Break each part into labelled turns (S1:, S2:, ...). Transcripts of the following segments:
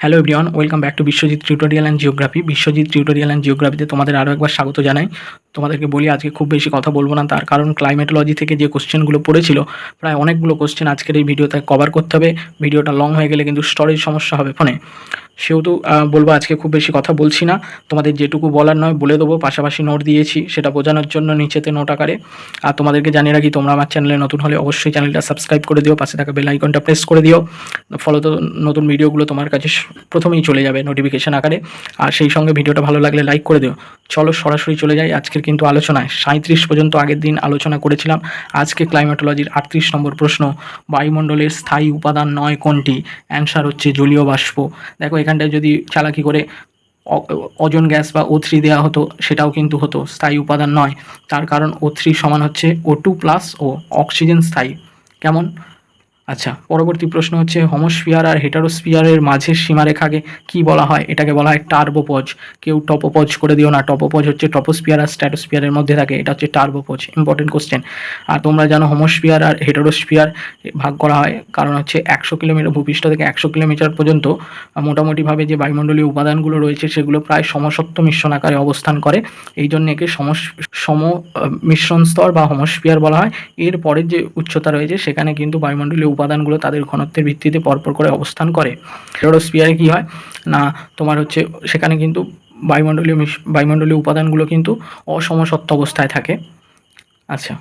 S1: Hello everyone welcome back to Biswajit tutorial and geography Biswajit tutorial and জিওগ্রাফিতে তোমাদের আরও একবার স্বাগত জানাই। তোমাদেরকে বলি, আজকে খুব বেশি কথা বলব না, তার কারণ ক্লাইমেটোলজি থেকে যে কোশ্চেনগুলো পড়েছিল, প্রায় অনেকগুলো কোশ্চেন আজকের এই ভিডিওতে কভার করতে হবে। ভিডিওটা লং হয়ে গেলে কিন্তু স্টোরেজ সমস্যা হবে ফোনে সেহেতু বলব আজকে খুব বেশি কথা বলছি না। তোমাদের যেটুকু বলার নয়, বলে দেবো। পাশাপাশি নোট দিয়েছি, সেটা বোঝানোর জন্য নিচেতে নোট আকারে। আর তোমাদেরকে জানিয়ে রাখি, তোমরা আমার চ্যানেলে নতুন হলে অবশ্যই চ্যানেলটা সাবস্ক্রাইব করে দিও, পাশে থাকা বেল আইকনটা প্রেস করে দিও। ফলত নতুন ভিডিওগুলো তোমার কাছে প্রথমেই চলে যাবে নোটিফিকেশন আকারে। আর সেই সঙ্গে ভিডিওটা ভালো লাগলে লাইক করে দিও। চলো সরাসরি চলে যাই আজকের কিন্তু আলোচনায়। সাঁত্রিশ পর্যন্ত আগের দিন আলোচনা করেছিলাম। আজকে ক্লাইমেটোলজির আটত্রিশ নম্বর প্রশ্ন, বায়ুমণ্ডলের স্থায়ী উপাদান নয় কোনটি? অ্যান্সার হচ্ছে জলীয় বাষ্প। দেখো এখানটায় যদি চালাকি করে অজন গ্যাস বা ও থ্রি দেওয়া হতো, সেটাও কিন্তু হতো, স্থায়ী উপাদান নয়। তার কারণ ও থ্রি সমান হচ্ছে O two plus O oxygen স্থায়ী। কেমন? আচ্ছা পরবর্তী প্রশ্ন হচ্ছে হোমোস্ফিয়ার আর হেটারোস্ফিয়ারের মাঝের সীমারেখাকে কি বলা হয়? এটাকে বলা হয় টার্বোপজ। কেউ টপোপজ করে দিও না। টপোপজ হচ্ছে টপোস্ফিয়ার আর স্ট্র্যাটোস্ফিয়ারের মধ্যে থাকে। এটা হচ্ছে টার্বোপজ। ইম্পর্টেন্ট কোশ্চেন আর তোমরা জানো হোমোস্ফিয়ার আর হেটারোস্ফিয়ার ভাগ করা হয় কারণ হচ্ছে একশো কিলোমিটার, ভূপৃষ্ঠ থেকে একশো কিলোমিটার পর্যন্ত মোটামুটিভাবে যে বায়ুমণ্ডলীয় উপাদানগুলো রয়েছে, সেগুলো প্রায় সমসত্ব মিশ্রণ আকারে অবস্থান করে। এই জন্য একে সমস, সম মিশ্রণ স্তর বা হোমোস্ফিয়ার বলা হয়। এর পরের যে উচ্চতা রয়েছে, সেখানে কিন্তু বায়ুমণ্ডলীয় উপাদানগুলো তাদের ঘনত্বের ভিত্তিতে পরপর করে অবস্থান করে। হেটারোস্ফিয়ারে কী হয়? না, তোমার হচ্ছে সেখানে কিন্তু বায়ুমণ্ডলীয় বায়ুমণ্ডলীয় উপাদানগুলো কিন্তু অসমসত্ত্ব অবস্থায় থাকে। আচ্ছা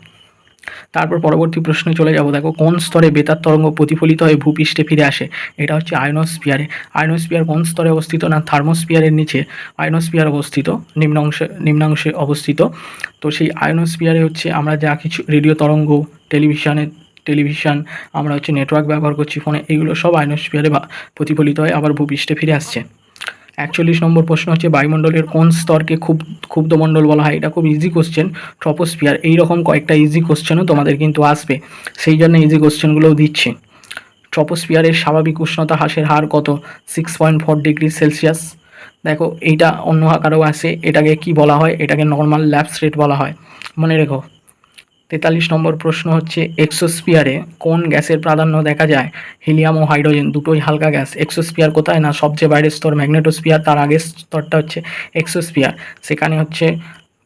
S1: তারপর পরবর্তী প্রশ্নে চলে যাব। দেখো, কোন স্তরে বেতার তরঙ্গ প্রতিফলিত হয়ে ভূপৃষ্ঠে ফিরে আসে? এটা হচ্ছে আয়নোস্ফিয়ারে। আয়নোস্ফিয়ার কোন স্তরে অবস্থিত না থার্মোস্ফিয়ারের নিচে আয়নোস্ফিয়ার অবস্থিত? নিম্নাংশে নিম্নাংশে অবস্থিত। তো সেই আয়নোস্ফিয়ারে হচ্ছে আমরা যা কিছু রেডিও তরঙ্গ, টেলিভিশনে টেলিভিশন, আমরা হচ্ছে নেটওয়ার্ক ব্যবহার করছি ফোনে এগুলো সব আয়নোস্ফিয়ারে বা- প্রতিফলিত হয়ে আবার ভূপৃষ্ঠে ফিরে আসছে। একচল্লিশ নম্বর প্রশ্ন হচ্ছে, বায়ুমণ্ডলের কোন স্তরকে খুব ক্ষুব্ধমণ্ডল বলা হয়? এটা খুব ইজি কোশ্চেন ট্রপোস্ফিয়ার এইরকম কয়েকটা ইজি কোশ্চেনও তোমাদের কিন্তু আসবে। সেই জন্য ইজি কোশ্চেনগুলোও দিচ্ছে। ট্রপোস্ফিয়ারের স্বাভাবিক উষ্ণতা হ্রাসের হার কত? Six point four degree Celsius দেখো, এইটা অন্য আকারেও আসে এটাকে কি বলা হয়? এটাকে নর্মাল ল্যাপস রেট বলা হয়। মনে রেখো। তেতাল্লিশ নম্বর প্রশ্ন হচ্ছে এক্সোস্ফিয়ারে কোন গ্যাসের প্রাধান্য দেখা যায়? হিলিয়াম ও হাইড্রোজেন, দুটোই হালকা গ্যাস। এক্সোস্ফিয়ার কোথায়? না, সবচেয়ে বাইরের স্তর ম্যাগনেটোস্ফিয়ার, তার আগের স্তরটা হচ্ছে এক্সোস্ফিয়ার। সেখানে হচ্ছে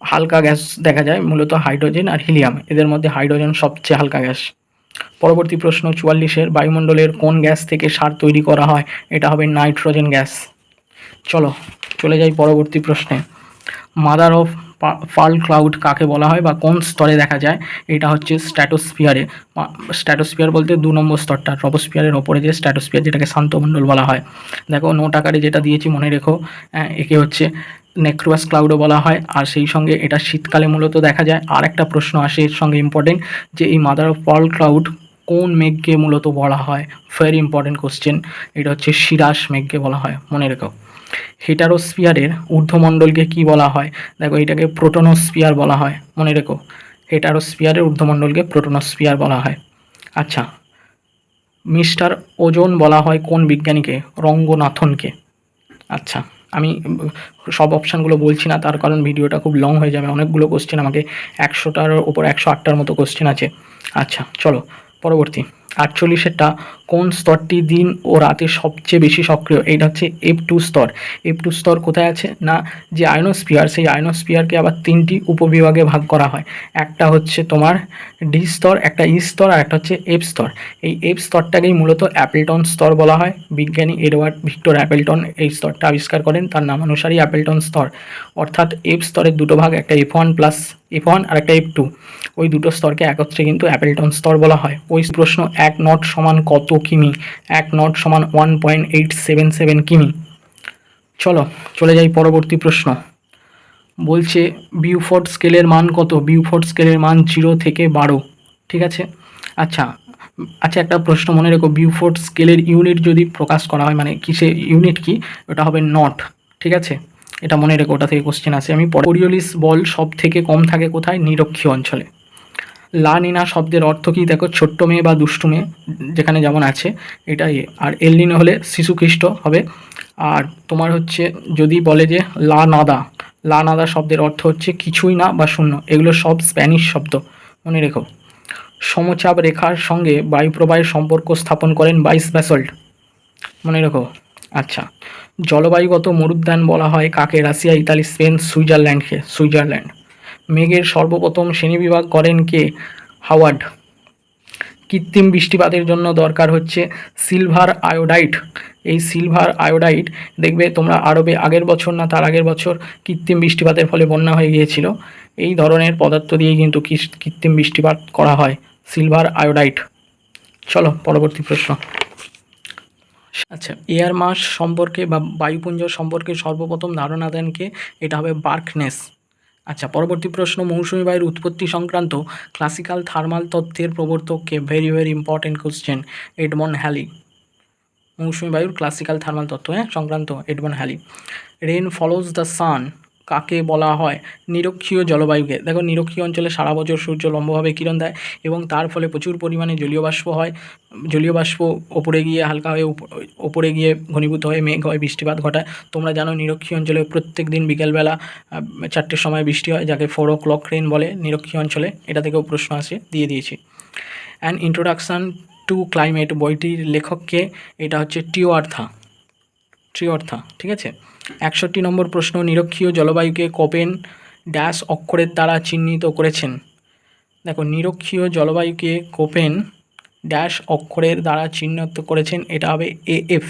S1: হালকা গ্যাস দেখা যায়, মূলত হাইড্রোজেন আর হিলিয়াম। এদের মধ্যে হাইড্রোজেন সবচেয়ে হালকা গ্যাস। পরবর্তী প্রশ্ন চুয়াল্লিশের, বায়ুমণ্ডলের কোন গ্যাস থেকে সার তৈরি করা হয়? এটা হবে নাইট্রোজেন গ্যাস। চলো, চলে যাই পরবর্তী প্রশ্নে। মাদার অফ ফাল ক্লাউড কাকে বলা হয় বা কোন স্তরে দেখা যায়, এটা হচ্ছে স্ট্র্যাটোস্ফিয়ারে স্ট্র্যাটোস্ফিয়ার বলতে দু নম্বর স্তরটা ট্রপোস্ফিয়ারের ওপরে যে স্ট্র্যাটোস্ফিয়ার যেটাকে শান্তমণ্ডল বলা হয়। দেখো নোট আকারে যেটা দিয়েছি, মনে রেখো একে হচ্ছে নেক্রোয়াস ক্লাউডও বলা হয়, আর সেই সঙ্গে এটা শীতকালে মূলত দেখা যায়। আর একটা প্রশ্ন আসে, এর সঙ্গে ইম্পর্টেন্ট যে এই মাদার অফ পার্ল ক্লাউড কোন মেঘকে মূলত বলা হয়? ভেরি ইম্পর্টেন্ট কোশ্চেন এটা হচ্ছে শিরাস মেঘকে বলা হয়, মনে রেখো। হেটারোস্ফিয়ারের ঊর্ধ্বমণ্ডলকে কি বলা হয়? দেখো, এটাকে প্রোটোনোস্ফিয়ার বলা হয়। মনে রেখো, হেটারোস্ফিয়ারের ঊর্ধ্বমণ্ডলকে প্রোটোনোস্ফিয়ার বলা হয়। আচ্ছা মিস্টার ওজন বলা হয় কোন বিজ্ঞানীকে? রঙ্গনাথনকে। আচ্ছা আমি সব অপশানগুলো বলছি না, তার কারণ ভিডিওটা খুব লং হয়ে যাবে। অনেকগুলো কোশ্চেন আমাকে একশোটার ওপর একশো আটটার মতো কোশ্চেন আছে। আচ্ছা চলো, পরবর্তী। আটচল্লিশেরটা কোন স্তরটি দিন ও রাতে সবচেয়ে বেশি সক্রিয়? এটা হচ্ছে এফ টু স্তর। এফ টু স্তর কোথায় আছে? না, যে আয়নোস্ফিয়ার সেই আয়নোস্ফিয়ারকে আবার তিনটি উপবিভাগে ভাগ করা হয়। একটা হচ্ছে তোমার ডি স্তর, একটা ই স্তর, আর একটা হচ্ছে এফ স্তর। এই এফ স্তরটাকেই মূলত অ্যাপেলটন স্তর বলা হয়। বিজ্ঞানী এডওয়ার্ড ভিক্টর অ্যাপেলটন এই স্তরটা আবিষ্কার করেন। তার নাম অনুসারেই অ্যাপেলটন স্তর। অর্থাৎ এফ স্তরের দুটো ভাগ, একটা F one plus F one আর একটা এফ টু ওই দুটো স্তরকে একত্রে কিন্তু অ্যাপেলটন স্তর বলা হয়। ওই প্রশ্ন এক নট সমান কত? কিমি, এক নট সমান one point eight seven seven কিমি। চলো, চলে যাই পরবর্তী প্রশ্ন। বলছে বিউফোর্ড স্কেলের মান কত? বিউফোর্ড স্কেলের মান জিরো থেকে বারো। ঠিক আছে? আচ্ছা আচ্ছা একটা প্রশ্ন মনে রেখো। বিউফোর্ড স্কেলের ইউনিট যদি প্রকাশ করা হয় মানে কিসে ইউনিট কি? ওটা হবে নট ঠিক আছে? এটা মনে রেখো, ওটা থেকে কোশ্চেন আসে। আমি কোরিওলিস বল সব থেকে কম থাকে কোথায়? নিরক্ষীয় অঞ্চলে। লা নিনা শব্দের অর্থ কি? দেখো, ছোট্ট মেয়ে বা দুষ্টু মেয়ে, যেখানে যেমন আছে, এটাই। আর এলনিনো হলে শিশুখ্রিস্ট হবে। আর তোমার হচ্ছে, যদি বলে যে লা নাদা লা নাদা শব্দের অর্থ হচ্ছে কিছুই না বা শূন্য। এগুলো সব স্প্যানিশ শব্দ। মনে রেখো। সমচাপ রেখার সঙ্গে বায়ুপ্রবাহের সম্পর্ক স্থাপন করেন বাইস ব্যাসল্ট মনে রেখো। আচ্ছা। জলবায়ুগত মরুদ্যান বলা হয় কাকে? রাশিয়া, ইতালি, স্পেন, সুইজারল্যান্ডকে। সুইজারল্যান্ড। মেঘের সর্বপ্রথম শ্রেণীবিভাগ করেন কে? হাওয়ার্ড। কৃত্রিম বৃষ্টিপাতের জন্য দরকার হচ্ছে সিলভার আয়োডাইট। এই সিলভার আয়োডাইট দেখবে তোমরা আরবে আগের বছর না তার আগের বছর কৃত্রিম বৃষ্টিপাতের ফলে বন্যা হয়ে গিয়েছিল। এই ধরনের পদার্থ দিয়ে কিন্তু কৃত্রিম বৃষ্টিপাত করা হয়, সিলভার আয়োডাইট। চলো, পরবর্তী প্রশ্ন। আচ্ছা এয়ার মাস সম্পর্কে বা বায়ুপুঞ্জ সম্পর্কে সর্বপ্রথম ধারণা দেন কে? এটা হবে বার্কনেস। আচ্ছা পরবর্তী প্রশ্ন, মৌসুমী বায়ুর উৎপত্তি সংক্রান্ত ক্লাসিক্যাল থার্মাল তত্ত্বের প্রবর্তককে very very important question Edmund Halley মৌসুমী বায়ুর ক্লাসিক্যাল থার্মাল তত্ত্ব হ্যাঁ সংক্রান্ত Edmund Halley rain follows the sun কাকে বলা হয়? নিরক্ষীয় জলবায়ুকে। দেখো, নিরক্ষীয় অঞ্চলে সারা বছর সূর্য লম্বভাবে কিরণ দেয় এবং তার ফলে প্রচুর পরিমাণে জলীয় বাষ্প হয়। জলীয় বাষ্প ওপরে গিয়ে হালকা হয়ে ওপরে গিয়ে ঘনীভূত হয়ে মেঘ হয় বৃষ্টিপাত ঘটায়। তোমরা জানো, নিরক্ষীয় অঞ্চলে প্রত্যেক দিন বিকেলবেলা চারটের সময় বৃষ্টি হয়, যাকে ফোর ও ক্লক রেন বলে। নিরক্ষীয় অঞ্চলে এটা থেকেও প্রশ্ন আসে, দিয়ে দিয়েছি। অ্যান্ড ইন্ট্রোডাকশান টু ক্লাইমেট বইটির লেখককে এটা হচ্ছে টিও আর্থা ট্রিঅর্থা ঠিক আছে? একষট্টি নম্বর প্রশ্ন, নিরক্ষীয় জলবায়ুকে কোপেন ড্যাশ অক্ষরের দ্বারা চিহ্নিত করেছেন। দেখো, নিরক্ষীয় জলবায়ুকে কোপেন ড্যাশ অক্ষরের দ্বারা চিহ্নিত করেছেন, এটা হবে এ এফ।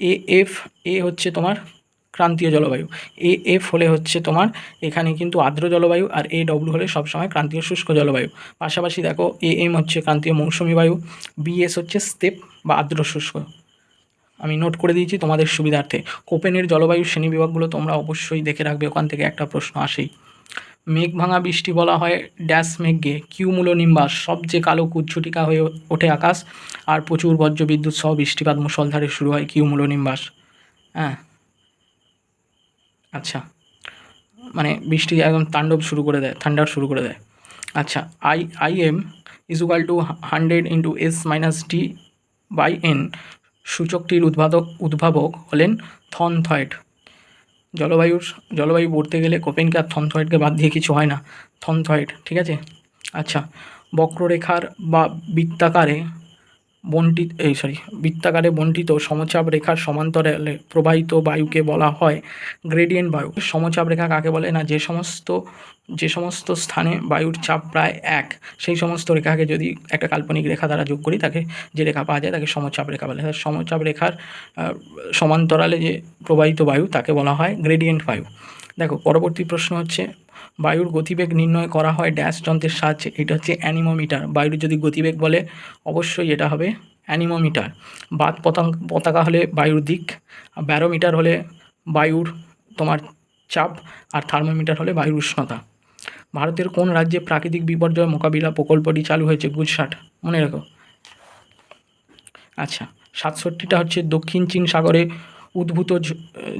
S1: এ এফ, এ হচ্ছে তোমার ক্রান্তীয় জলবায়ু। এ এফ হলে হচ্ছে তোমার এখানে কিন্তু আর্দ্র জলবায়ু আর এ ডব্লিউ হলে সবসময় ক্রান্তীয় শুষ্ক জলবায়ু। পাশাপাশি দেখো, এ এম হচ্ছে ক্রান্তীয় মৌসুমী বায়ু বিএস হচ্ছে স্টেপ বা আর্দ্র শুষ্ক। আমি নোট করে দিয়েছি তোমাদের সুবিধার্থে। কোপেনের জলবায়ু শ্রেণীবিভাগগুলো তোমরা অবশ্যই দেখে রাখবে, ওখান থেকে একটা প্রশ্ন আসেই। মেঘ ভাঙা বৃষ্টি বলা হয় ড্যাশ মেঘকে কিউমুলো নিম্বাস সবচেয়ে কালো কুচ্ছুটিকা হয়ে ওঠে আকাশ, আর প্রচুর বজ্র বিদ্যুৎ সহ বৃষ্টিপাত মুষলধারে শুরু হয় কিউমুলো নিম্বাস হ্যাঁ। আচ্ছা। মানে বৃষ্টি একদম তাণ্ডব শুরু করে দেয় থান্ডার শুরু করে দেয়। আচ্ছা I I M two hundred into S minus D by N সূচকটির উদ্ভাবক উদ্ভাবক হলেন থন থয়েট জলবায়ুর জলবায়ু পড়তে গেলে কোপেনকে আর থন থয়েটকে বাদ দিয়ে কিছু হয় না। থন থয়েট ঠিক আছে? আচ্ছা বক্ররেখার বা বৃত্তাকারে বন্টিত, এই সরি বৃত্তাকারে বন্টিত সমচাপ রেখার সমান্তরালে প্রবাহিত বায়ুকে বলা হয় গ্রেডিয়েন্ট বায়ু। সমচাপ রেখা কাকে বলে না? যে সমস্ত যে সমস্ত স্থানে বায়ুর চাপ প্রায় এক, সেই সমস্ত রেখাকে যদি একটা কাল্পনিক রেখা দ্বারা যোগ করি, তাকে যে রেখা পাওয়া যায়, তাকে সমচাপ রেখা বলে। সমচাপ রেখার সমান্তরালে যে প্রবাহিত বায়ু, তাকে বলা হয় গ্রেডিয়েন্ট বায়ু। দেখো, পরবর্তী প্রশ্ন হচ্ছে, বায়ুর গতিবেগ নির্ণয় করা হয় ড্যাশ যন্ত্রের সাহায্যে। এটা হচ্ছে অ্যানিমোমিটার। বায়ুর যদি গতিবেগ বলে, অবশ্যই এটা হবে অ্যানিমোমিটার। পতাঙ্ক পতাকা হলে বায়ুর দিক ব্যারোমিটার হলে বায়ুর তোমার চাপ, আর থার্মোমিটার হলে বায়ুর উষ্ণতা। ভারতের কোন রাজ্যে প্রাকৃতিক বিপর্যয় মোকাবিলা প্রকল্পটি চালু হয়েছে? গুজরাট। মনে রেখো। আচ্ছা সাতষট্টিটা হচ্ছে দক্ষিণ চীন সাগরে উদ্ভূত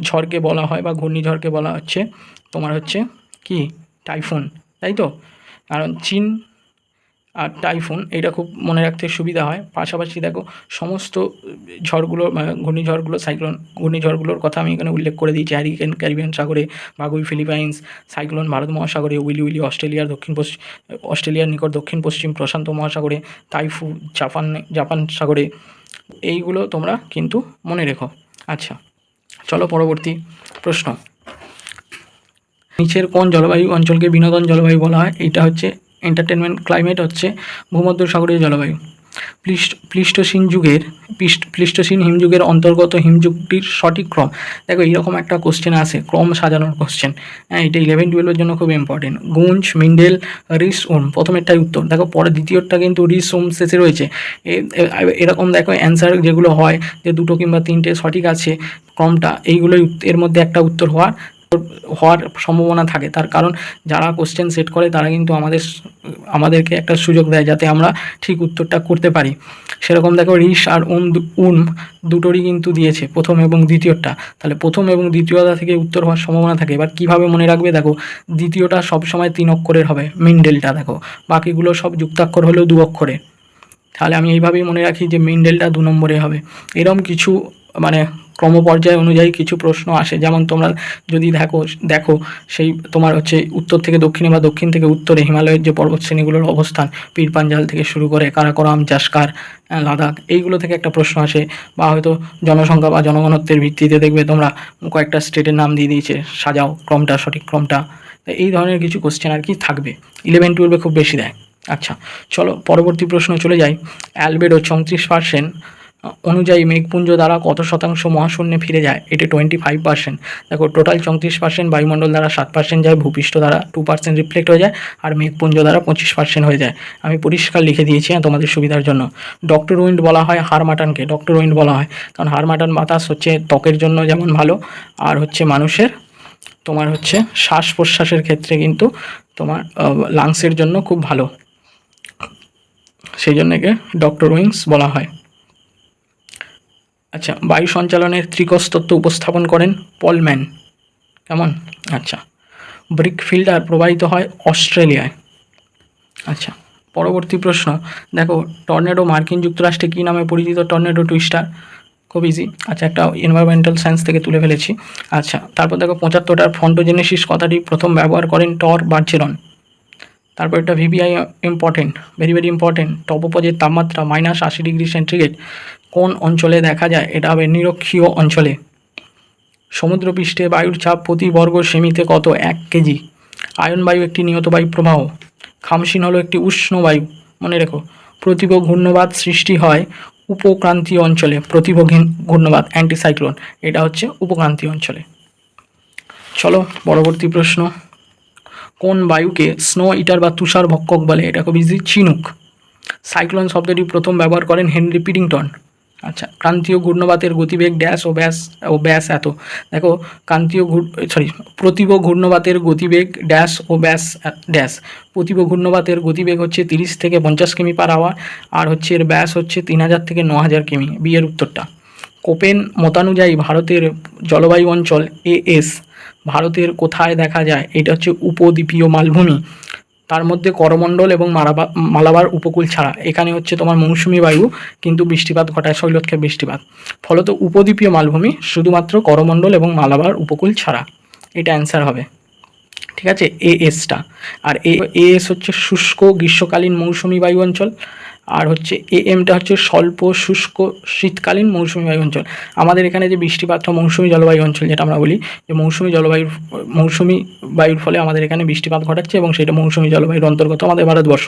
S1: ঝড়কে বলা হয় বা ঘূর্ণিঝড়কে বলা হচ্ছে। তোমার হচ্ছে কি? টাইফুন। তাই তো? কারণ চীন আর টাইফুন এটা খুব মনে রাখতে সুবিধা হয়। পাশাপাশি দেখো, সমস্ত ঝড়গুলো ঘূর্ণিঝড়গুলো, সাইক্লোন, ঘূর্ণিঝড়গুলোর কথা আমি এখানে উল্লেখ করে দিয়েছি। হ্যারিকেন ক্যারিবিয়ান সাগরে, বাগুই, ফিলিপাইন্স, সাইক্লোন ভারত মহাসাগরে, উইলি উইলি, অস্ট্রেলিয়ার দক্ষিণ পশ্চিম অস্ট্রেলিয়ার নিকট দক্ষিণ পশ্চিম প্রশান্ত মহাসাগরে, তাইফু, জাপান জাপান সাগরে, এইগুলো তোমরা কিন্তু মনে রেখো। আচ্ছা চলো পরবর্তী প্রশ্ন। নিচের কোন জলবায়ু অঞ্চলকে বিনোদন জলবায়ু বলা হয়? এটা হচ্ছে এন্টারটেনমেন্ট ক্লাইমেট হচ্ছে ভূমধ্যসাগরীয় জলবায়ু। প্লিস্ট প্লিস্টোসিন যুগের পিষ্ট প্লিস্টোসিন হিমযুগের অন্তর্গত হিমযুগটির সঠিক ক্রম। দেখো, এইরকম একটা কোশ্চেন আসে ক্রম সাজানোর কোশ্চেন হ্যাঁ এটা ইলেভেন টুয়েলভের জন্য খুব ইম্পর্টেন্ট গুঞ্জ, মিন্ডেল, রিস ওম প্রথমেরটাই উত্তর। দেখো, পরে দ্বিতীয়টা কিন্তু রিস ওম শেষে রয়েছে। এরকম দেখো অ্যান্সার যেগুলো হয়, যে দুটো কিংবা তিনটে সঠিক আছে, ক্রমটা, এইগুলোই এর মধ্যে একটা উত্তর হওয়ার হওয়ার সম্ভাবনা থাকে। তার কারণ যারা কোশ্চেন সেট করে, তারা কিন্তু আমাদের আমাদেরকে একটা সুযোগ দেয় যাতে আমরা ঠিক উত্তরটা করতে পারি। সেরকম দেখো রিস আর উম উম দুটোরই কিন্তু দিয়েছে প্রথম এবং দ্বিতীয়টা। তাহলে প্রথম এবং দ্বিতীয়টা থেকে উত্তর হওয়ার সম্ভাবনা থাকে। এবার কীভাবে মনে রাখবে দেখো, দ্বিতীয়টা সবসময় তিন অক্ষরের হবে মিন্ডেলটা দেখো। বাকিগুলো সব যুক্তাক্ষর হলেও দু অক্ষরের তাহলে আমি এইভাবেই মনে রাখি যে মিন্ডেলটা দু নম্বরে হবে। এরম কিছু মানে ক্রমপর্যায় অনুযায়ী কিছু প্রশ্ন আসে। যেমন তোমরা যদি দেখো দেখো সেই তোমার হচ্ছে উত্তর থেকে দক্ষিণে বা দক্ষিণ থেকে উত্তরে হিমালয়ের যে পর্বত শ্রেণীগুলোর অবস্থান, পীর পাঞ্জাল থেকে শুরু করে কারাকোরাম, জাসকার লাদাখ, এইগুলো থেকে একটা প্রশ্ন আসে বা হয়তো জনসংখ্যা বা জনগণত্বের ভিত্তিতে দেখবে তোমরা কয়েকটা স্টেটের নাম দিয়ে দিয়েছে, সাজাও, ক্রমটা, সঠিক ক্রমটা। এই ধরনের কিছু কোশ্চেন আর কি থাকবে। ইলেভেন টুয়েলভে খুব বেশি দেয়। আচ্ছা চলো পরবর্তী প্রশ্ন চলে যাই। অ্যালবেডো চৌত্রিশ পার্সেন্ট অনুযায়ী মেঘপুঞ্জ দ্বারা কত শতাংশ মহাশূন্যে ফিরে যায়? এটি টোয়েন্টি ফাইভ পার্সেন্ট দেখো টোটাল চৌত্রিশ পার্সেন্ট বায়ুমণ্ডল দ্বারা, সাত পার্সেন্ট যায়, ভূপৃষ্ঠ দ্বারা টু পার্সেন্ট রিফ্লেক্ট হয়ে যায়, আর মেঘপুঞ্জ দ্বারা পঁচিশ পার্সেন্ট হয়ে যায়। আমি পরিষ্কার লিখে দিয়েছি হ্যাঁ তোমাদের সুবিধার জন্য। ডক্টর উইন্ড বলা হয় হারমাটানকে ডক্টর উইন্ড বলা হয়। কারণ হারমাটান বাতাস হচ্ছে ত্বকের জন্য যেমন ভালো, আর হচ্ছে মানুষের, তোমার হচ্ছে শ্বাস প্রশ্বাসের ক্ষেত্রে কিন্তু তোমার লাংসের জন্য খুব ভালো। সেই জন্য একে ডক্টর উইংস বলা হয়। আচ্ছা বায়ু সঞ্চালনের ত্রিকোষ তত্ত্ব উপস্থাপন করেন পলম্যান কেমন? আচ্ছা ব্রিক ফিল্ডার প্রবাহিত হয় অস্ট্রেলিয়ায়। আচ্ছা পরবর্তী প্রশ্ন। দেখো, টর্নেডো মার্কিন যুক্তরাষ্ট্রে কী নামে পরিচিত টর্নেডো টুইস্টার? খুব ইজি আচ্ছা একটা এনভায়রনমেন্টাল সায়েন্স থেকে তুলে ফেলেছি। আচ্ছা তারপর দেখো, পঁচাত্তরটার ফন্টোজেনেসিস কথাটি প্রথম ব্যবহার করেন টর বার্চেরন। তারপর একটা VVI important very very important টপোপজের তাপমাত্রা মাইনাস আশি ডিগ্রি সেন্টিগ্রেড কোন অঞ্চলে দেখা যায়? এটা হবে নিরক্ষীয় অঞ্চলে। সমুদ্রপৃষ্ঠে বায়ুর চাপ প্রতি বর্গ সেমিতে কত? এক কেজি। আয়ন বায়ু একটি নিয়ত বায়ু প্রবাহ। খামসিন হলো একটি উষ্ণ বায়ু। মনে রেখো প্রতিভ ঘূর্ণবাদ সৃষ্টি হয় উপক্রান্তীয় অঞ্চলে। প্রতিভ ঘূর্ণ- ঘূর্ণবাদ অ্যান্টিসাইক্লোন এটা হচ্ছে উপক্রান্তীয় অঞ্চলে। চলো, পরবর্তী প্রশ্ন। কোন বায়ুকে স্নো ইটার বা তুষার ভক্ষক বলে? এটা ইজি চিনুক সাইক্লোন শব্দটি প্রথম ব্যবহার করেন হেনরি পিডিংটন। আচ্ছা ক্রান্তীয় ঘূর্ণবাতের গতিবেগ ড্যাশ ও ব্যাস ও ব্যাস এত। দেখো, ক্রান্তীয় সরি প্রতিভ ঘূর্ণবাতের গতিবেগ ড্যাশ ও ব্যাস, ড্যাশ। প্রতিভ ঘূর্ণবাতের গতিবেগ হচ্ছে তিরিশ থেকে পঞ্চাশ কিমি পার আওয়ার আর হচ্ছে এর ব্যাস হচ্ছে তিন হাজার থেকে ন হাজার কিমি। বিয়ের উত্তরটা। কোপেন মতানুযায়ী ভারতের জলবায়ু অঞ্চল এএস ভারতের কোথায় দেখা যায়? এটা হচ্ছে উপদ্বীপীয় মালভূমি। তার মধ্যে করমণ্ডল এবং মারাবা, মালাবার উপকূল ছাড়া। এখানে হচ্ছে তোমার মৌসুমি বায়ু, কিন্তু বৃষ্টিপাত ঘটায় শৈলক্ষেপ বৃষ্টিপাত। ফলত উপদ্বীপীয় মালভূমি, শুধুমাত্র করমণ্ডল এবং মালাবার উপকূল ছাড়া। এটা অ্যান্সার হবে। ঠিক আছে? এ এসটা আর এ এস হচ্ছে শুষ্ক, গ্রীষ্মকালীন মৌসুমি বায়ু অঞ্চল। আর হচ্ছে এ এমটা হচ্ছে স্বল্প, শুষ্ক, শীতকালীন মৌসুমি বায়ু অঞ্চল। আমাদের এখানে যে বৃষ্টিপাতটা মৌসুমি জলবায়ু অঞ্চল যেটা আমরা বলি, যে মৌসুমি জলবায়ুর, মৌসুমি বায়ুর ফলে আমাদের এখানে বৃষ্টিপাত ঘটাচ্ছে এবং সেটা মৌসুমি জলবায়ুর অন্তর্গত আমাদের ভারতবর্ষ।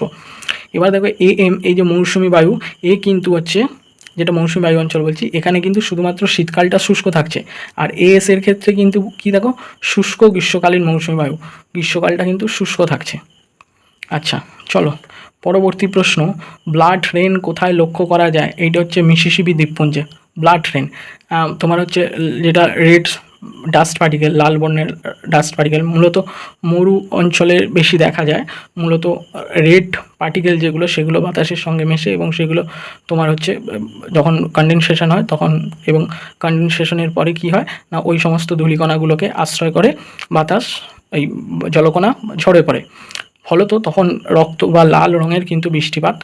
S1: এবার দেখো এ এম এই যে মৌসুমি বায়ু, এ কিন্তু হচ্ছে, যেটা মৌসুমি বায়ু অঞ্চল বলছি, এখানে কিন্তু শুধুমাত্র শীতকালটা শুষ্ক থাকছে। আর এএস এর ক্ষেত্রে কিন্তু কি দেখো, শুষ্ক গ্রীষ্মকালীন মৌসুমি বায়ু, গ্রীষ্মকালটা কিন্তু শুষ্ক থাকছে। আচ্ছা চলো। পরবর্তী প্রশ্ন ব্লাড রেন কোথায় লক্ষ্য করা যায়? এইটা হচ্ছে মিসিসিপি দ্বীপপুঞ্জে ব্লাড রেন তোমার হচ্ছে যেটা রেড ডাস্ট পার্টিকেল লাল বর্ণের ডাস্ট পার্টিকেল মূলত মরু অঞ্চলে বেশি দেখা যায়। মূলত রেড পার্টিকেল যেগুলো, সেগুলো বাতাসের সঙ্গে মেশে এবং সেগুলো তোমার হচ্ছে, যখন কন্ডেনসেশন হয় তখন এবং কন্ডেনসেশনের পরে কি হয়? না, ওই সমস্ত ধূলিকণাগুলোকে আশ্রয় করে বাতাস, এই জলকণা ঝরে পড়ে। ফলত তখন রক্ত বা লাল রঙের কিন্তু বৃষ্টিপাত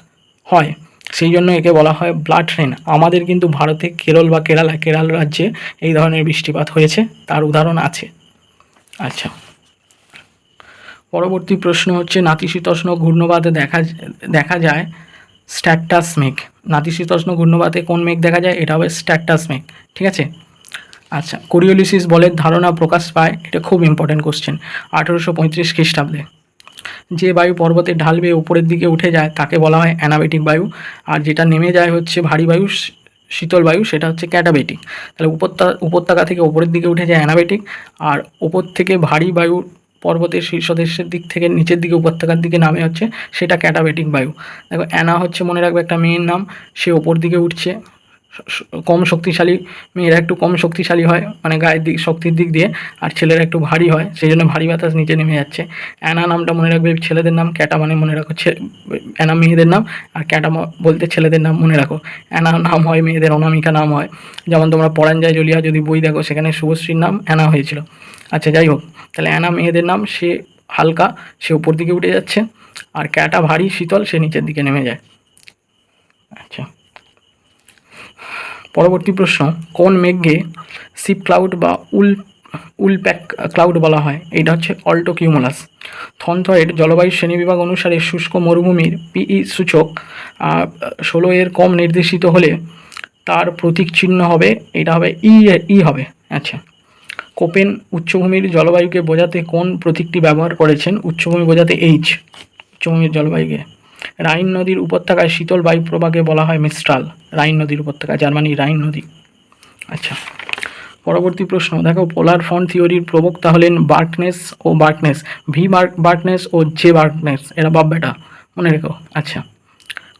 S1: হয়। সেই জন্য একে বলা হয় ব্লাড রেন আমাদের কিন্তু ভারতে কেরল বা কেরালা, কেরাল রাজ্যে এই ধরনের বৃষ্টিপাত হয়েছে, তার উদাহরণ আছে। আচ্ছা। পরবর্তী প্রশ্ন হচ্ছে, নাতিশীতোষ্ণ ঘূর্ণবাদে দেখা দেখা যায় স্ট্যাকটাস মেঘ। নাতিশীতোষ্ণ ঘূর্ণবাদে কোন মেঘ দেখা যায়? এটা হবে স্ট্যাকটাস মেঘ। ঠিক আছে? আচ্ছা কোরিওলিসিস বলের ধারণা প্রকাশ পায়, এটা খুব ইম্পর্টেন্ট কোশ্চেন আঠেরোশো পঁয়ত্রিশ খ্রিস্টাব্দে। যে বায়ু পর্বতের ঢাল বেয়ে উপরের দিকে উঠে যায়, তাকে বলা হয় অ্যানাবেটিক বায়ু। আর যেটা নেমে যায় হচ্ছে ভারী বায়ু শীতল বায়ু, সেটা হচ্ছে ক্যাটাবেটিক। তাহলে উপত্যকা উপত্যকা থেকে উপরের দিকে উঠে যায় অ্যানাবেটিক, আর উপর থেকে ভারী বায়ু পর্বতের শীর্ষদেশের দিক থেকে নিচের দিকে উপত্যকার দিকে নামে হচ্ছে সেটা ক্যাটাবেটিক বায়ু। দেখো অ্যানা হচ্ছে মনে রাখবে একটা মেয়ের নাম, সে ওপর দিকে উঠছে। কম শক্তিশালী, মেয়েরা একটু কম শক্তিশালী হয় মানে গায়ের দিক, শক্তির দিক দিয়ে, আর ছেলেরা একটু ভারী হয়, সেই জন্য ভারী বাতাস নিচে নেমে যাচ্ছে। অ্যানা নামটা মনে রাখবে, ছেলেদের নাম, ক্যাটা মানে মনে রাখো অ্যানা মেয়েদের নাম, আর ক্যাটা বলতে ছেলেদের নাম মনে রাখো। অ্যানা নাম হয় মেয়েদের, অনামিকা নাম হয়। যেমন তোমরা পরাণ যায় জলিয়া যদি বই দেখো, সেখানে শুভশ্রীর নাম অ্যানা হয়েছিল। আচ্ছা যাই হোক, তাহলে অ্যানা মেয়েদের নাম, সে হালকা, সে উপর দিকে উঠে যাচ্ছে, আর ক্যাটা ভারী, শীতল, সে নিচের দিকে নেমে যায়। আচ্ছা। পরবর্তী প্রশ্ন, কোন মেঘকে সিপ ক্লাউড বা উল উলপ্যাক ক্লাউড বলা হয়? এটা হচ্ছে অল্টো কিউমুলাস। থনথয়ের জলবায়ু শ্রেণীবিভাগ অনুসারে শুষ্ক মরুভূমির পিই সূচক ষোলো এর কম নির্দেশিত হলে তার প্রতীক চিহ্ন হবে, এটা হবে ই ই হবে। আচ্ছা। কোপেন উচ্চভূমির জলবায়ুকে বোঝাতে কোন প্রতীকটি ব্যবহার করেছেন? উচ্চভূমি বোঝাতে এইচ উচ্চভূমির জলবায়ুকে। রাইন নদীর উপত্যকায় শীতল বায়ু বলা হয় মিস্ট্রাল, রাইন নদীর উপত্যকা জার্মানি রাইন নদী। আচ্ছা পরবর্তী প্রশ্ন। দেখো, পোলার ফন্ট থিওরির প্রবক্তা হলেন বার্কনেস ও বার্কনেস ভি বার্ক বার্কনেস ও জে বার্কনেস এরা বাপ বেটা, মনে রেখো। আচ্ছা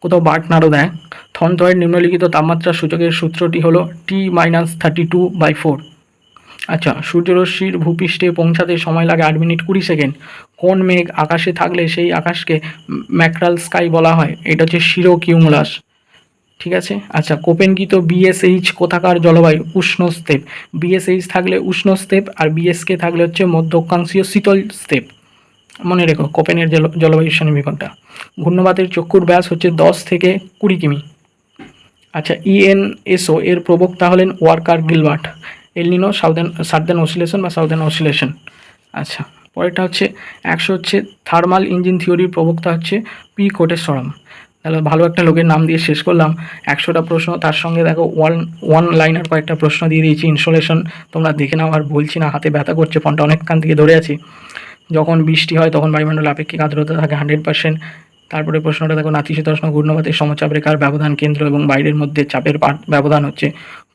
S1: কোথাও বার্কনারও দেয়। থনথয়ের নিম্নলিখিত তাপমাত্রা সূচকের সূত্রটি হলো T minus thirty two by four. আচ্ছা সূর্যরশ্মির ভূপৃষ্ঠে পৌঁছাতে সময় লাগে আট মিনিট কুড়ি সেকেন্ড। কোন মেঘ আকাশে থাকলে সেই আকাশকে ম্যাকরাল স্কাই বলা হয়? এটা হচ্ছে শিরো কিউমুলাস ঠিক আছে? আচ্ছা কোপেনগিত বিএসএইচ কোথাকার জলবায়ু? উষ্ণ স্তেপ বিএসএইচ থাকলে উষ্ণ স্তেপ আর বিএসকে থাকলে হচ্ছে মধ্য শীতল স্তেপ। মনে রেখো, কোপেনের জল জলবায়ু শ্রেণীবিভাগটা ঘূর্ণবাতের চক্ষুর ব্যাস হচ্ছে দশ থেকে কুড়ি কিমি। আচ্ছা ইএনএসও এর প্রবক্তা হলেন Walker Gilbert. El Nino southern southern oscillation বা সাউদার্ন অসিলেশন আচ্ছা পরেরটা হচ্ছে, একশো হচ্ছে থার্মাল ইঞ্জিন থিওরির প্রবক্তা হচ্ছে পি কোটেশ্বরম। তাহলে ভালো একটা লোকের নাম দিয়ে শেষ করলাম। একশোটা প্রশ্ন, তার সঙ্গে দেখো ওয়ান ওয়ান লাইনার কয়েকটা প্রশ্ন দিয়ে দিয়েছি ইনস্টলেশন তোমরা দেখে নাও, আর বলছি না, হাতে ব্যথা করছে, ফোনটা অনেকক্ষণ থেকে ধরে আছি। যখন বৃষ্টি হয়, তখন বায়ুমণ্ডল আপেক্ষিক আর্দ্রতা থাকে হান্ড্রেড পার্সেন্ট তারপরে প্রশ্নটা দেখো নাতিশীতোষ্ণ ঘূর্ণবাতের সমচাপ রেখার ব্যবধান কেন্দ্র এবং বাইরের মধ্যে চাপের ব্যবধান হচ্ছে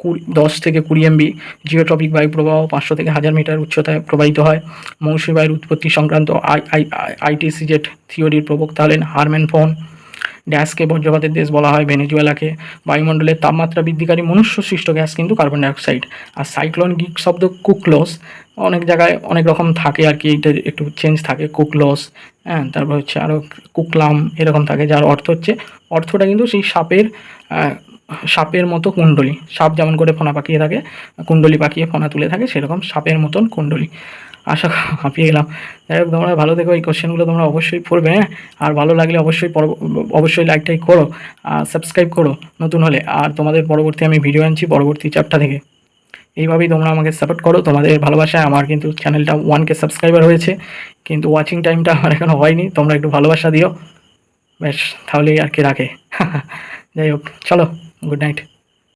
S1: কুড়ি, দশ থেকে কুড়ি এমবি। জিওট্রপিক বায়ু প্রবাহ পাঁচশো থেকে হাজার মিটার উচ্চতায় প্রবাহিত হয়। মৌসুমী বায়ুর উৎপত্তি সংক্রান্ত আই আই আইটিসি জেট থিওরির প্রবক্তা হলেন হারম্যান ফোন। গ্যাসকে বজ্রপাতের দেশ বলা হয় ভেনেজুয়েলাকে। বায়ুমণ্ডলের তাপমাত্রা বৃদ্ধিকারী মনুষ্য সৃষ্ট গ্যাস কিন্তু কার্বন ডাইঅক্সাইড। আর সাইক্লোন গিক শব্দ কুকলস অনেক জায়গায় অনেক রকম থাকে আর কি এটা একটু চেঞ্জ থাকে কুকলস হ্যাঁ তারপর হচ্ছে আরও কুকলাম এরকম থাকে, যার অর্থ হচ্ছে, অর্থটা কিন্তু সেই সাপের সাপের মতো কুণ্ডলি। সাপ যেমন করে ফোনা পাকিয়ে থাকে, কুণ্ডলি পাকিয়ে ফোনা তুলে থাকে, সেরকম সাপের মতন কুণ্ডলি। আশা হাঁপিয়ে গেলাম। যাই হোক, তোমরা ভালো থেকো, এই কোশ্চেনগুলো তোমরা অবশ্যই পড়বে হ্যাঁ? আর ভালো লাগলে অবশ্যই অবশ্যই লাইকটাই করো, আর সাবস্ক্রাইব করো, নতুন হলে। আর তোমাদের পরবর্তী আমি ভিডিও আনছি, পরবর্তী চ্যাপ্টার থেকে। এইভাবেই তোমরা আমাকে সাপোর্ট করো। তোমাদের ভালোবাসায় আমার কিন্তু চ্যানেলটা ওয়ানকে সাবস্ক্রাইবার হয়েছে। কিন্তু ওয়াচিং টাইমটা আমার এখনও হয়নি। তোমরা একটু ভালোবাসা দিও। বেশ তাহলেই আর কি রাখে। যাই হোক, চলো গুড নাইট